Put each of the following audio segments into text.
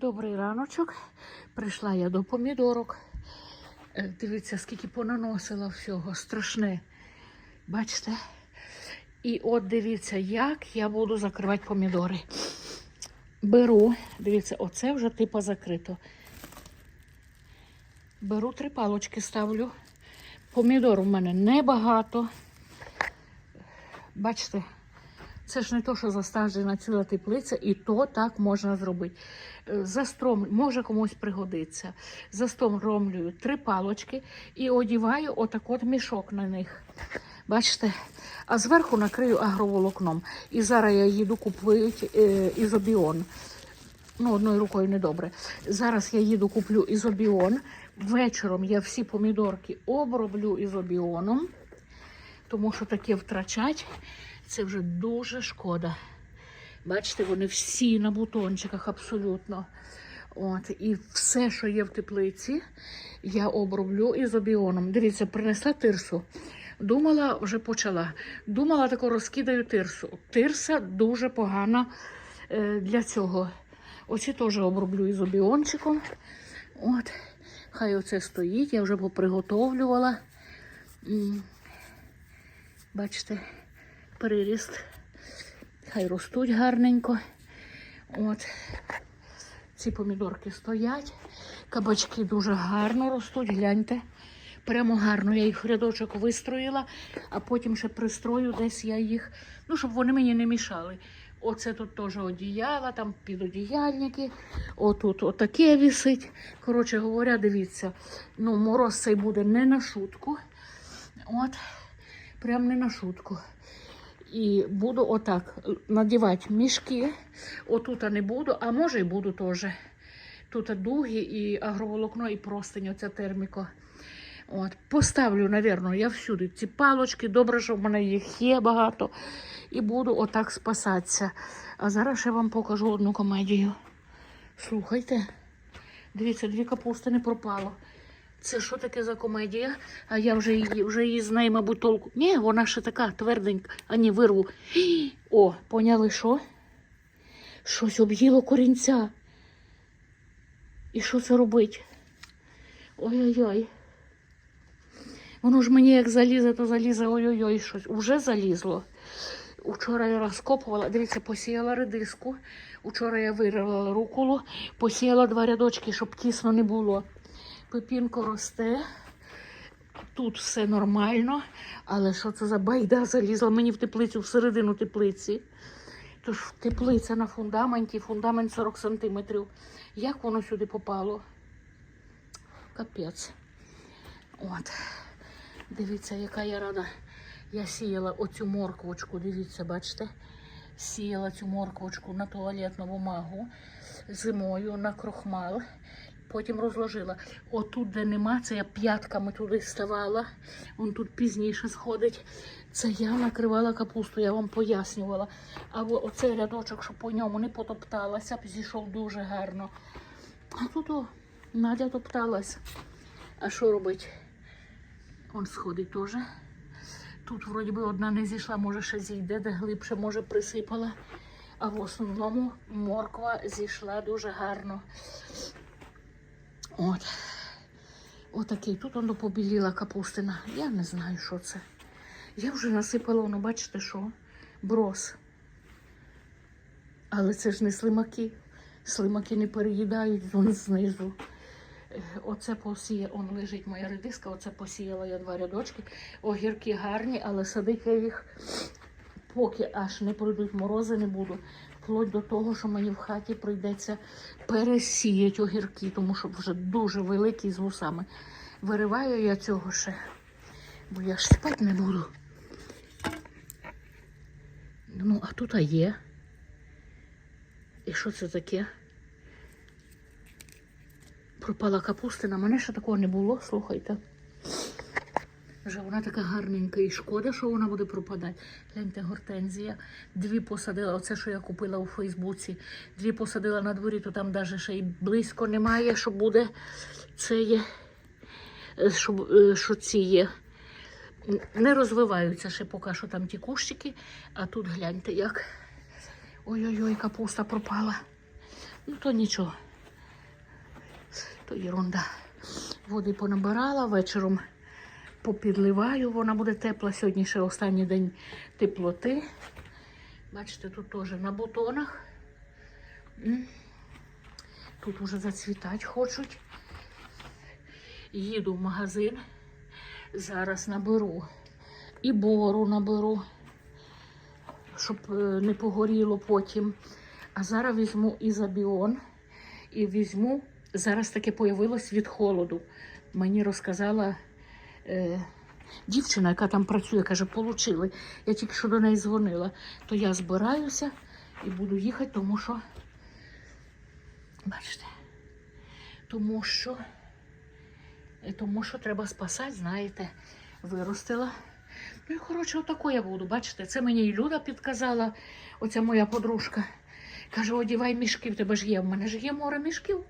Добрий раночок. Прийшла я до помідорок. Е, Дивіться, скільки понаносила всього. Страшне. Бачите? І от дивіться, як я буду закривати помідори. Беру, дивіться, оце вже типа закрито. Беру три палочки, ставлю. Помідор у мене небагато. Бачите, це ж не то, що засаджена ціла теплиця, і то так можна зробити. Е, Застром, може комусь пригодиться. Застромлюю три палочки і одіваю отак от мішок на них. Бачите? А зверху накрию агроволокном. І зараз я їду купити е, ізобіон. Ну, одною рукою недобре. Зараз я їду куплю ізобіон. Вечором я всі помідорки оброблю ізобіоном, тому що таке втрачать це вже дуже шкода. Бачите, вони всі на бутончиках абсолютно. От, і все, що є в теплиці, я оброблю ізобіоном. Дивіться, принесла тирсу. Думала, вже почала. Думала, тако розкидаю тирсу. Тирса дуже погана е, для цього. Оці теж оброблю ізобіончиком. От, хай оце стоїть, я вже поприготовлювала. Бачите, переріст. Хай ростуть гарненько. От. Ці помідорки стоять. Кабачки дуже гарно ростуть, гляньте. Прямо гарно я їх в рядочок вистроїла, а потім ще пристрою десь я їх, ну, щоб вони мені не мішали. Оце тут теж одіяла, там підодіяльники. Отут отаке висить. Коротше говоря, дивіться, ну, мороз цей буде не на шутку. От, прям не на шутку. І буду отак надівати мішки. Отут не буду, а може і буду теж. Тут дуги і агроволокно, і простинь, оця терміко. От, поставлю, напевно, я всюди ці палочки. Добре, що в мене їх є багато. І буду отак спасатися. А зараз ще вам покажу одну комедію. Слухайте, дивіться, дві капусти не пропало. Це що таке за комедія? А я вже її, вже її знаю, мабуть, толку. Ні, вона ще така тверденька, а ні, вирву. О, поняли що? Щось об'їло корінця. І що це робить? Ой-ой-ой. Воно ж мені як залізе, то залізе, ой-ой-ой, щось. Уже залізло. Учора я розкопувала, дивіться, посіяла редиску. Учора я вирвала руколу, посіяла два рядочки, щоб тісно не було. Пепінко росте. Тут все нормально, але що це за байда залізла мені в теплицю, всередину теплиці. Тож теплиця на фундаменті, фундамент 40 сантиметрів. Як воно сюди попало? Капець. От. Дивіться, яка я рада. Я сіяла оцю морквочку, дивіться, бачите? Сіяла цю морквочку на туалетну бумагу зимою на крохмал. Потім розложила. Отут, де нема, це я п'ятками туди ставала. Он тут пізніше сходить. Це я накривала капусту, я вам пояснювала. А оцей рядочок, щоб по ньому не потопталася, зійшов дуже гарно. А тут о, Надя топталась. А що робить? Он сходить теж. Тут вроді би одна не зійшла, може ще зійде, де глибше, може присипала. А в основному морква зійшла дуже гарно. От. Отакий. Тут воно побіліла капустина. Я не знаю, що це. Я вже насипала, ну бачите, що? Брос. Але це ж не слимаки. Слимаки не переїдають вон знизу. Е, Оце посіє, он лежить моя редиска, оце посіяла я два рядочки. Огірки гарні, але садити я їх, поки аж не пройдуть морози, не буду. Вплоть до того, що мені в хаті прийдеться пересіяти огірки, тому що вже дуже великі з вусами. Вириваю я цього ще, бо я ж спати не буду. Ну, а тут а є. І що це таке? Пропала капустина. Мене ще такого не було, слухайте. Вже вона така гарненька і шкода, що вона буде пропадати. Гляньте, гортензія. Дві посадила, оце, що я купила у Фейсбуці. Дві посадила на дворі, то там навіть ще й близько немає, що буде. Це є, е, що, е, що ці є. Не розвиваються ще поки що там ті кущики. А тут гляньте як. Ой-ой-ой, капуста пропала. Ну то нічого. То ерунда. Води понабирала, вечором попідливаю, вона буде тепла. Сьогодні ще останній день теплоти. Бачите, тут теж на бутонах. Тут уже зацвітати хочуть. Їду в магазин. Зараз наберу і бору наберу, щоб е, не погоріло потім. А зараз візьму ізобіон і візьму. Зараз таке появилось від холоду. Мені розказала е, дівчина, яка там працює, каже, получили. Я тільки що до неї дзвонила. То я збираюся і буду їхати, тому що, бачите, тому що, е, тому що треба спасати, знаєте, виростила. Ну і коротше, отако я буду. Бачите, це мені і Люда підказала, оця моя подружка. Каже, одівай мішки, в тебе ж є. В мене ж є море мішків.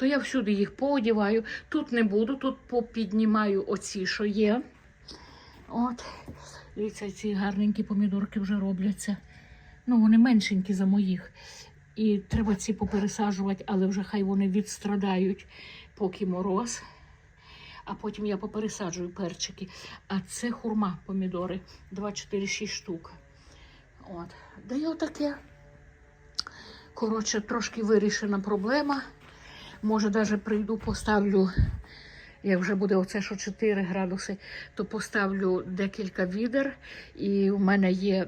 То я всюди їх поодіваю. Тут не буду, тут попіднімаю оці, що є. От. Дивіться, ці гарненькі помідорки вже робляться. Ну, вони меншенькі за моїх. І треба ці попересаджувати, але вже хай вони відстрадають, поки мороз. А потім я попересаджую перчики. А це хурма помідори. 2, 4, 6 штук. От. Да й отаке. Коротше, трошки вирішена проблема. Може, навіть прийду, поставлю, як вже буде оце, що 4 градуси, то поставлю декілька відер. І в мене є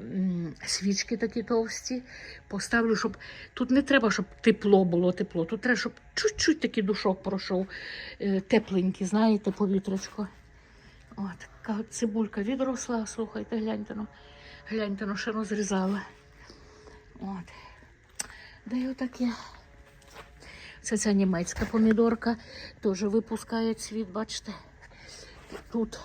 свічки такі товсті. Поставлю, щоб тут не треба, щоб тепло було тепло. Тут треба, щоб чуть-чуть такий душок пройшов. Е, Тепленький, знаєте, повітрячко. От, така цибулька відросла, слухайте, гляньте ну, гляньте, ну, ще розрізала. От. Да й отаке. Це ця німецька помідорка теж випускає цвіт, бачите? Тут.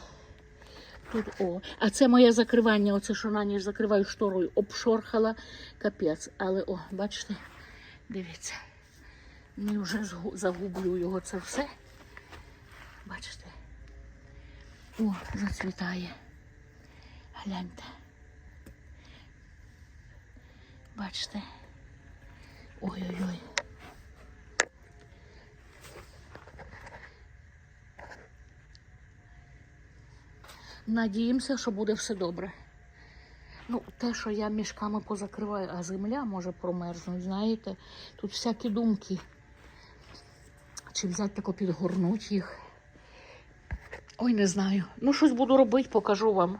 Тут о. А це моє закривання, оце що на ніж закриваю шторою, обшорхала капець. Але о, бачите, дивіться. Не вже загублю його це все. Бачите? О, зацвітає. Гляньте. Бачите? Ой-ой-ой. Надіємося, що буде все добре. Ну, те, що я мішками позакриваю, а земля може промерзнути, знаєте, тут всякі думки. Чи взяти тако підгорнуть їх. Ой, не знаю. Ну, щось буду робити, покажу вам.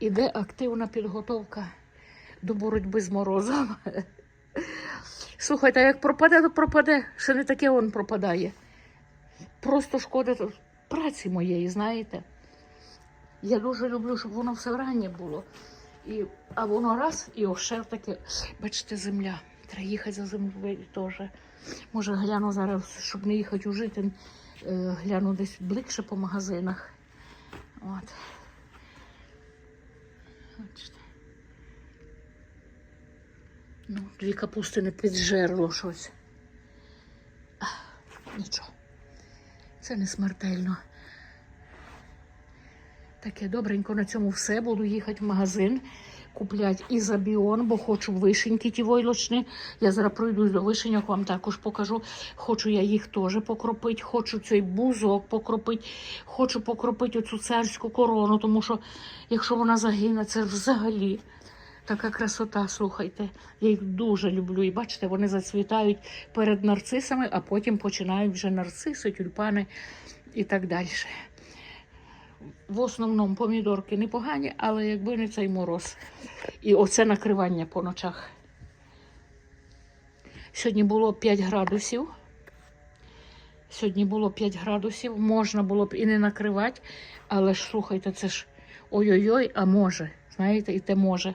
Іде активна підготовка до боротьби з морозом. Слухайте, а як пропаде, то пропаде. Ще не таке він пропадає. Просто шкода праці моєї, знаєте. Я дуже люблю, щоб воно все раннє було. І, а воно раз і ошер таке. Бачите, земля. Треба їхати за землею теж. Може, гляну зараз, щоб не їхати у житин, е, гляну десь ближче по магазинах. От. Бачите. Ну, дві капусти не піджерло щось. А, нічого. Це не смертельно. Таке добренько на цьому все. Буду їхати в магазин, купляти ізобіон, бо хочу вишеньки ті войлочні. Я зараз пройду до вишеньок, вам також покажу. Хочу я їх теж покропити, хочу цей бузок покропити, хочу покропити оцю царську корону, тому що якщо вона загине, це взагалі. Така красота, слухайте. Я їх дуже люблю. І бачите, вони зацвітають перед нарцисами, а потім починають вже нарциси, тюльпани і так далі. В основному помідорки непогані, але якби не цей мороз. І оце накривання по ночах. Сьогодні було 5 градусів. Сьогодні було 5 градусів. Можна було б і не накривати, але ж слухайте, це ж ой-ой-ой, а може. Знаєте, і те може.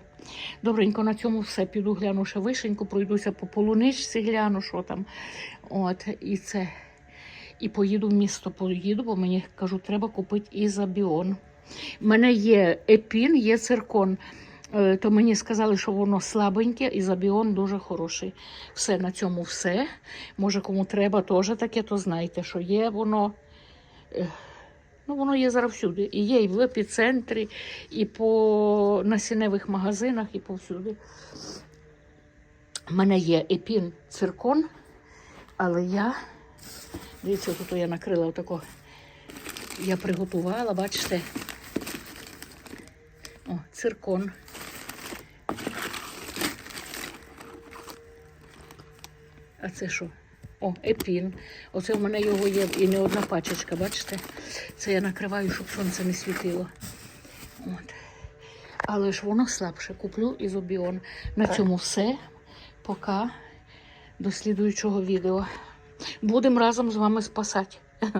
Добренько на цьому все. Піду гляну ще вишеньку, пройдуся по полуничці, гляну, що там. От, і це. І поїду в місто, поїду, бо мені кажуть, треба купити ізобіон. У мене є епін, є циркон. Е, То мені сказали, що воно слабеньке, і забіон дуже хороший. Все на цьому все. Може, кому треба теж таке, то знайте, що є воно. Ну, воно є зараз всюди. І є і в епіцентрі, і по насінневих магазинах, і повсюди. У мене є епін циркон, але я Дивіться, тут я накрила отако. Я приготувала, бачите. О, циркон. А це що? О, епін. Оце в мене його є і не одна пачечка, бачите? Це я накриваю, щоб сонце не світило. От. Але ж воно слабше. Куплю ізобіон. На цьому все. Пока до слідуючого відео. Будемо разом з вами спасати.